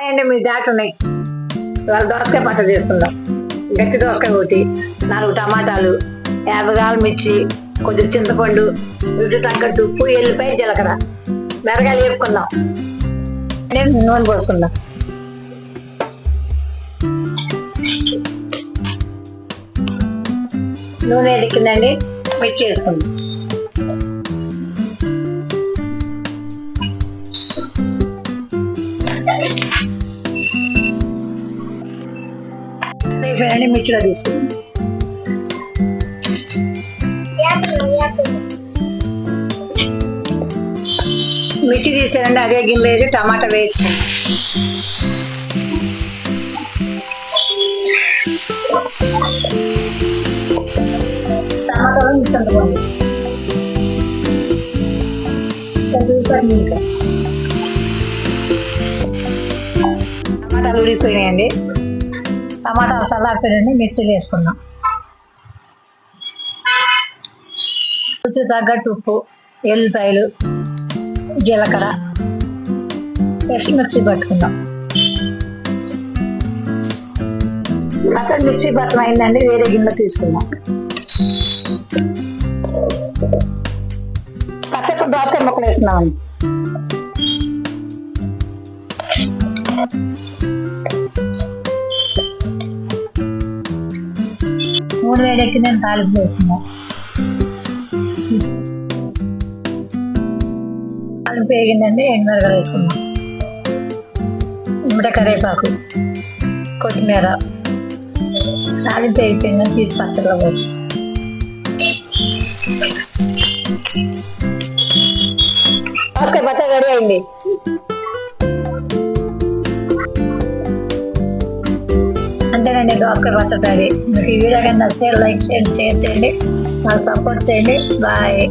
అండి మీ డాక్టర్ ఉన్నాయి వాళ్ళ దోసకాయ పచ్చడి చేసుకుందాం. గట్టి దోసకాయ ఒకటి నాలుగు టమాటాలు యాభై గ్రాముల మిర్చి కొంచెం చింతపండు రుచి తగ్గట్టు ఉప్పు ఎల్లిపాయ జీలకర్ర. మెరగాయలు వేపుకుందాం. నేను నూనె పోసుకుందాం. నూనె ఎడికిందండి మిర్చి వేసుకుందాం అయిపోయాయండి మిర్చిలో తీసుకుందాం మిర్చి తీసారండి అదే గిన్నె వేసి టమాటా వేసి టమాటాలో మిచ్చందుకోండి టమాటాలు ఊడిపోయినాయండి టమాటా చల్లారిపోయినండి మిక్సీలు వేసుకున్నాం రుచి తగ్గట్టు ఉప్పు ఎల్లిపాయలు జీలకర్ర వేసి మిక్సీ పట్టుకుందాం. అక్కడ మిక్సీ పట్టం అయిందండి వేరే గిన్నె తీసుకుందాం. పచ్చకు దోసకాయ ముక్కలు వేస్తున్నామండి మూడు వేలు ఎక్కి నేను తాలింపు వేస్తున్నా తాలింపు వేగిందండి ఎండుమిరగాయలు వేసుకున్నాం ఉమ్మడి కరేపాకు కొత్తిమీర తాలింపు వేగిపోయిందని తీసి పచ్చడిలో పోసి ఓకే పచ్చడి రెడీ అయింది అంతేనండి డాక్టర్ వస్తుంది మీకు ఈ వీడియో కానీ నచ్చితే లైక్ చేయండి షేర్ చేయండి. నాకు సపోర్ట్ చేయండి. బాయ్.